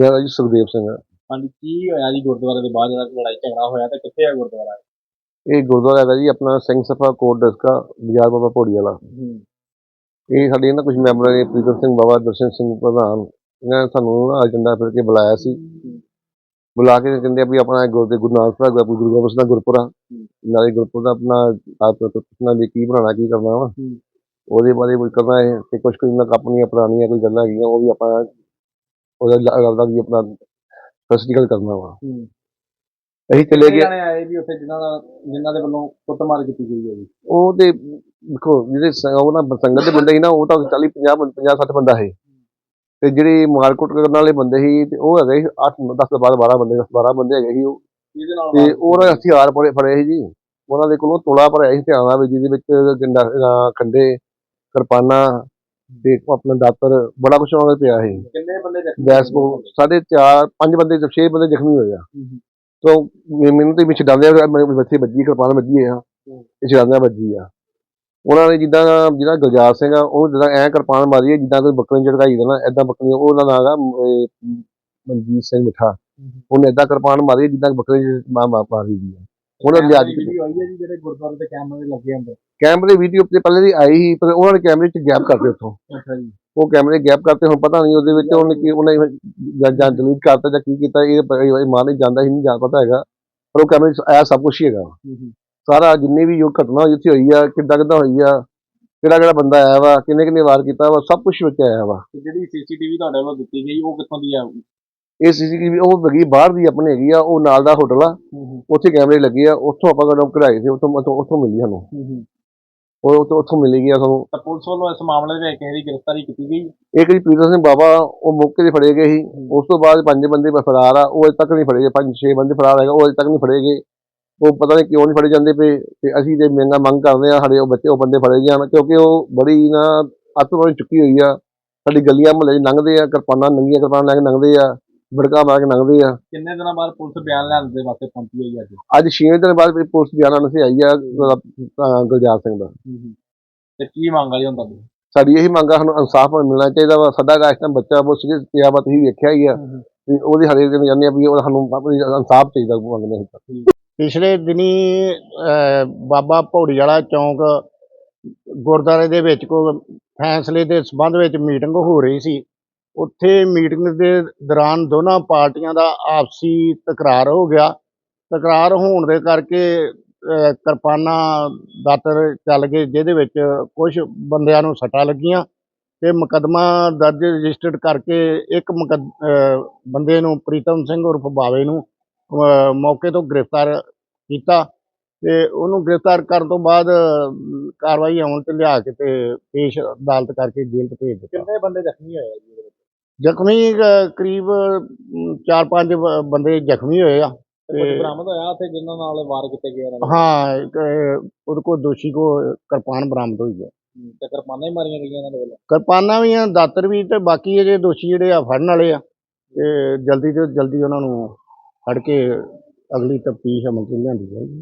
ਮੇਰਾ ਜੀ ਸੁਖਦੇਵ ਸਿੰਘ ਹੈ। ਹਾਂਜੀ ਕੀ ਹੋਇਆ ਜੀ ਗੁਰਦੁਆਰੇ ਦੇ ਬਾਅਦ? ਜਿਹੜਾ ਲੜਾਈ ਝਗੜਾ ਹੋਇਆ ਤੇ ਕਿੱਥੇ ਆ ਗੁਰਦੁਆਰਾ? ਇਹ ਗੁਰਦੁਆਰਾ ਹੈਗਾ ਜੀ ਆਪਣਾ ਸਿੰਘ ਸਭਾ ਕੋਟ ਦਸਕਾ ਬਾਜ਼ਾਰ ਬਾਬਾ ਭੋੜੀ ਵਾਲਾ। ਇਹ ਸਾਡੇ ਨਾ ਕੁਝ ਮੈਂਬਰਾਂ ਨੇ ਪ੍ਰੀਤਮ ਸਿੰਘ ਬਾਬਾ ਦਰਸ਼ਨ ਸਿੰਘ ਪ੍ਰਧਾਨ ਇਹਨਾਂ ਨੇ ਸਾਨੂੰ ਨਾ ਏਜੰਡਾ ਫਿਰ ਕੇ ਬੁਲਾਇਆ ਸੀ। ਬੁਲਾ ਕੇ ਕਹਿੰਦੇ ਆ ਵੀ ਆਪਣਾ ਗੁਰਦੇ ਗੁਰੂ ਨਾਨਕ ਸਾਹਿਬ ਦਾ ਗੁਰੂ ਗੋਬਿੰਦ ਸਿੰਘ ਦਾ ਗੁਰਪੁਰ। ਆ ਨਾਲੇ ਗੁਰਪੁਰ ਦਾ ਆਪਣਾ ਆਪ ਪੁੱਛਣਾ ਵੀ ਕੀ ਬਣਾਉਣਾ ਕੀ ਕਰਨਾ ਵਾ। ਉਹਦੇ ਬਾਰੇ ਕੁਝ ਕਰਨਾ ਹੈ ਤੇ ਕੁਝ ਕੁਝ ਨਾ ਆਪਣੀਆਂ ਪੁਰਾਣੀਆਂ ਕੋਈ ਗੱਲਾਂ ਹੈਗੀਆਂ ਉਹ ਵੀ ਆਪਾਂ ਉਹਦਾ ਗੱਲ ਦਾ ਵੀ ਆਪਣਾ ਫੈਸਟੀਵਲ ਕਰਨਾ ਵਾ। ਹੂੰ। ਅਸੀਂ ਚਲੇ ਗਏ। ਜਾਣੇ ਆਏ ਵੀ ਉੱਥੇ ਜਿਨ੍ਹਾਂ ਦਾ ਜਿਨ੍ਹਾਂ ਦੇ ਵੱਲੋਂ ਕੁੱਟਮਾਰ ਕੀਤੀ ਗਈ ਹੈ ਜੀ। ਉਹ ਤੇ ਦੇਖੋ ਜਿਹੜੇ ਉਹ ਨਾ ਸੰਗਤ ਦੇ ਬੰਦੇ ਸੀ ਨਾ ਉਹ ਤਾਂ 40 50 50 60 ਬੰਦਾ ਸੀ। ਤੇ ਜਿਹੜੇ ਮਾਰਕੁੱਟ ਕਰਨ ਵਾਲੇ ਬੰਦੇ ਸੀ ਤੇ ਉਹ ਹੈਗੇ ਸੀ 8 10 12 12 ਬੰਦੇ 10 12 ਬੰਦੇ ਹੈਗੇ ਸੀ ਉਹ। ਇਹਦੇ ਨਾਲ ਤੇ ਉਹਨਾਂ ਦੇ ਹਥਿਆਰ ਫੜੇ ਫੜੇ ਸੀ ਜੀ। ਉਹਨਾਂ ਦੇ ਕੋਲੋਂ ਤੋਲਾ ਭਰਿਆ ਸੀ ਹਥਿਆਰਾਂ ਵਿੱਚ ਜਿਹਦੇ ਵਿੱਚ ਗੰਡਾ ਅਹ ਖੰਡੇ ਕਿਰਪਾਨਾਂ ਤੇ ਆਪਣਾ ਦਾਤਰ ਬੜਾ ਕੁਝ ਉਹਨਾਂ ਦੇ ਪਿਆ ਸੀ। ਕਿੰਨੇ ਬੰਦੇ ਜ਼ਖਮੀ ਗੈਸ ਕੋ ਸਾਢੇ ਚਾਰ ਪੰਜ ਬੰਦੇ ਤੇ ਛੇ ਬੰਦੇ ਜ਼ਖਮੀ ਹੋਏ ਆ। ਤੋਂ ਮੈਨੂੰ ਤੇ ਵਿੱਚ ਡਾਂਦੇ ਬੱਚੇ ਵੱਜੀ ਕਿਰਪਾਨ ਵੱਜੀ ਆ। ਇਹ ਛਡਾਂਦਾ ਵੱਜੀ ਆ। ਉਹਨਾਂ ਨੇ ਜਿੱਦਾਂ ਜਿਹੜਾ ਗੁਲਜਾਰ ਸਿੰਘ ਆ ਉਹ ਜਿੱਦਾਂ ਐ ਕਿਰਪਾਨ ਮਾਰੀ ਜਿੱਦਾਂ ਕੋਈ ਬੱਕਰੀ ਝੜਕਾਈ ਦਾ ਨਾ ਐਦਾਂ ਬੱਕਰੀ ਉਹ ਉਹਨਾਂ ਦਾ ਮਨਜੀਤ ਸਿੰਘ ਮਿੱਠਾ। ਉਹਨੇ ਐਦਾਂ ਕਿਰਪਾਨ ਮਾਰੀ ਜਿੱਦਾਂ ਬੱਕਰੀ ਮਾਂ ਮਾਂ ਮਾਰੀ ਦੀ ਆ ਉਹਨਾਂ ਲਿਆ ਕੇ ਵੀਡੀਓ ਆਈ ਹੈ ਜੀ ਜਿਹੜੇ ਗੁਰਦੁਆਰੇ ਦੇ ਕੈਮਰੇ ਲੱਗੇ ਅੰਦਰ ਕੈਮਰੇ ਵੀਡੀਓ ਤੇ ਪਹਿਲੇ ਦੀ ਆਈ ਸੀ ਪਰ ਉਹਨਾਂ ਨੇ ਕੈਮਰੇ 'ਚ ਗੈਪ ਕਰਤੇ ਉੱਥੋਂ। ਅੱਛਾ ਜੀ। ਉਹ ਕੈਮਰੇ ਗੈਪ ਕਰਤੇ ਹੁਣ ਪਤਾ ਨਹੀਂ ਉਹਦੇ ਵਿੱਚ ਉਹਨੇ ਕੀ ਉਹਨੇ ਜਾਂ- ਡਿਲੀਟ ਕਰਤਾ ਜਾਂ ਕੀ ਕੀਤਾ ਇਹ ਮਾਂ ਨਹੀਂ ਜਾਂਦਾ ਹੀ ਨਹੀਂ ਜਾਂ ਪਤਾ ਹੈਗਾ। ਪਰ ਉਹ ਕੈਮਰੇ 'ਚ ਆਇਆ ਸਭ ਕੁਝ ਹੀ ਹੈਗਾ। ਸਾਰਾ ਜਿੰਨੀ ਵੀ ਜੋ ਘਟਨਾ ਹੋਈ ਉੱਥੇ ਹੋਈ ਆ ਕਿੱਦਾਂ ਕਿੱਦਾਂ ਹੋਈ ਆ ਕਿਹੜਾ ਕਿਹੜਾ ਬੰਦਾ ਆਇਆ ਵਾ ਕਿੰਨੇ ਕਿੰਨੇ ਵਾਰ ਕੀਤਾ ਵਾ ਸਭ ਕੁਝ ਵਿੱਚ ਆਇਆ ਵਾ। ਜਿਹੜੀ ਸੀਸੀਟੀਵੀ ਤੁਹਾਡੇ ਵੱਲੋਂ ਦਿੱਤੀ ਗਈ ਉਹ ਕਿੱਥੋਂ ਦੀ ਆ? ਇਹ ਸੀਸੀਟੀਵੀ ਉਹ ਹੈਗੀ ਬਾਹਰ ਦੀ ਆਪਣੀ ਹੈਗੀ ਆ ਉਹ ਨਾਲ ਦਾ ਹੋਟਲ ਆ। ਉੱਥੇ ਕੈਮਰੇ ਲੱਗੇ ਆ ਉੱਥੋਂ ਆਪਾਂ ਕਦੋਂ ਕਢਾਈ ਸੀ ਉੱਥੋਂ ਉੱਥੋਂ ਉੱਥੋਂ ਮਿਲੀ ਸਾਨੂੰ। ਹੂੰ ਹੂੰ। ਉਹ ਉੱਥੋਂ- ਉੱਥੋਂ ਮਿਲੀ ਗਿਆ ਸਾਨੂੰ। ਤਾਂ ਪੁਲਿਸ ਵੱਲੋਂ ਇਸ ਮਾਮਲੇ ਦੇ ਵਿੱਚ ਕਿਸੇ ਦੀ ਗ੍ਰਿਫਤਾਰੀ ਕੀਤੀ ਗਈ? ਇੱਕ ਜੀ ਪੀਟਰ ਸਿੰਘ ਬਾਬਾ ਉਹ ਮੌਕੇ ਤੇ ਫੜੇ ਗਏ ਸੀ। ਉਸ ਤੋਂ ਬਾਅਦ ਪੰਜ ਬੰਦੇ ਫਰਾਰ ਆ ਉਹ ਅਜੇ ਤੱਕ ਨਹੀਂ ਫੜੇ ਗਏ। ਪੰਜ ਛੇ ਬੰਦੇ ਫਰਾਰ ਹੈਗਾ ਉਹ ਅਜੇ ਤੱਕ ਨਹੀਂ ਫੜੇ ਗਏ। ਉਹ ਪਤਾ ਨਹੀਂ ਕਿਉਂ ਨਹੀਂ ਫੜੇ ਜਾਂਦੇ ਪਏ। ਤੇ ਅਸੀਂ ਤੇ ਮਹਿੰਗਾ ਮੰਗ ਕਰਦੇ ਆ ਸਾਡੇ ਉਹ ਬੱਚੇ ਉਹ ਬੰਦੇ ਫੜੇ ਜਾਣ। ਕਿਉਂਕਿ ਉਹ ਬੜੀ ਨਾ ਅੱਤ ਚੁੱਕੀ ਹੋਈ ਆ। ਸਾਡੀ ਗਲੀਆਂ ਮੁਹੱਲੇ 'ਚ ਲੰਘਦੇ ਆ ਕਿਰਪਾਨਾਂ ਨੰਗੀਆਂ ਕਿਰਪਾਨਾਂ ਲੈ ਕੇ ਲੰਘਦੇ ਆ। ਬੜਕਾ ਮਾਰ ਕੇ ਲੰਘਦੇ ਆ। ਕਿੰਨੇ ਦਿਨਾਂ ਬਾਅਦ ਪੁਲਿਸ ਬਿਆਨ ਲੈਣ ਦੇ ਵਾਸਤੇ ਪਹੁੰਚੀ ਹੋਈ ਅੱਜ? ਅੱਜ 6 ਦਿਨ ਬਾਅਦ ਵੀ ਪੁਲਿਸ ਬਿਆਨਾਂ ਨੂੰ ਆਈ ਆ ਅਹ ਗੁਲਜ਼ਾਰ ਸਿੰਘ ਦਾ। ਹੂੰ ਹੂੰ। ਤੇ ਕੀ ਮੰਗ ਆ ਜੀ ਤੁਹਾਡੀ? ਸਾਡੀ ਇਹੀ ਮੰਗ ਆ ਸਾਨੂੰ ਇਨਸਾਫ ਮਿਲਣਾ ਚਾਹੀਦਾ ਵਾ। ਸਾਡਾ ਇਸ ਟਾਈਮ ਬੱਚਾ ਬਹੁਤ ਸੀਰੀਅਸ ਪਿਆ ਵਾ ਤੁਸੀਂ ਵੇਖਿਆ ਹੀ ਆ। ਤੇ ਉਹਦੀ ਹਰੇਕ ਦਿਨ ਜਾਂਦੇ ਆ ਵੀ ਉਹ ਸਾਨੂੰ ਆਪਣੀ ਇਨਸਾਫ ਚਾਹੀਦਾ ਮੰਗਦੇ ਹਾਂ ਪਿਛਲੇ ਦਿਨੀ ਅਹ, ਬਾਬਾ ਭੌੜੀ ਵਾਲਾ ਚੌਂਕ ਗੁਰਦੁਆਰੇ ਦੇ ਵਿੱਚ ਕੋਈ ਫੈਸਲੇ ਦੇ ਸਬੰਧ ਵਿੱਚ ਮੀਟਿੰਗ ਹੋ ਰਹੀ ਸੀ। ਉੱਥੇ ਮੀਟਿੰਗ ਦੇ ਦੌਰਾਨ ਦੋਨਾਂ ਪਾਰਟੀਆਂ ਦਾ ਆਪਸੀ ਤਕਰਾਰ ਹੋ ਗਿਆ। ਤਕਰਾਰ ਹੋਣ ਦੇ ਕਰਕੇ ਅਹ, ਕਿਰਪਾਨਾਂ ਦਾਤਰ ਚੱਲ ਗਏ ਜਿਹਦੇ ਵਿੱਚ ਕੁਝ ਬੰਦਿਆਂ ਨੂੰ ਸੱਟਾਂ ਲੱਗੀਆਂ ਤੇ ਮੁਕੱਦਮਾ ਦਰਜ ਰਜਿਸਟਰਡ ਕਰਕੇ ਇੱਕ ਮੁਕੱਦ- ਬੰਦੇ ਨੂੰ ਪ੍ਰੀਤਮ ਸਿੰਘ ਉਰਫ ਬਾਵੇ ਨੂੰ ਮੌਕੇ ਤੋਂ ਗ੍ਰਿਫਤਾਰ ਕੀਤਾ ਤੇ ਉਹਨੂੰ ਗ੍ਰਿਫਤਾਰ ਕਰਨ ਤੋਂ ਬਾਅਦ ਕਾਰਵਾਈ ਆਉਣ ਤੇ ਲਿਆ ਕੇ ਤੇ ਪੇਸ਼ ਅਦਾਲਤ ਕਰਕੇ ਜੇਲ੍ਹ 'ਚ ਭੇਜ ਦਿੱਤਾ। ਕਿੰਨੇ ਬੰਦੇ ਜ਼ਖਮੀ ਹੋਏ ਜੀ? ਜ਼ਖਮੀ ਕਰੀਬ 4-5 ਬੰਦੇ ਜ਼ਖਮੀ ਹੋਏ ਆ। ਤੇ ਕੁਝ ਤੇ ਬਰਾਮਦ ਹੋਇਆ ਉੱਥੇ ਜਿਨ੍ਹਾਂ ਨਾਲ ਵਾਰ ਕੀਤੇ ਗਏ ਇਹਨਾਂ ਹਾਂ ਇੱਕ, ਉਹਦੇ ਕੋਲ ਦੋਸ਼ੀ ਕੋ ਕਿਰਪਾਨ ਬਰਾਮਦ ਹੋਈ ਹੈ ਤੇ ਕਿਰਪਾਨਾਂ ਹੀ ਮਾਰੀਆਂ ਗਈਆਂ ਇਹਨਾਂ ਦੇ ਵੱਲੋਂ? ਕਿਰਪਾਨਾਂ ਵੀ ਆ ਦਾਤਰ ਵੀ ਤੇ ਬਾਕੀ ਅਜੇ ਦੋਸ਼ੀ ਜਿਹੜੇ ਆ ਫੜਨ ਵਾਲੇ ਆ। ਤੇ ਜਲਦੀ ਤੋਂ ਜਲਦੀ ਉਹਨਾਂ ਨੂੰ ਫੜ ਕੇ ਅਗਲੀ ਤਫਤੀਸ਼ ਅਮਲ 'ਚ ਲਿਆਂਦੀ ਜਾਏਗੀ।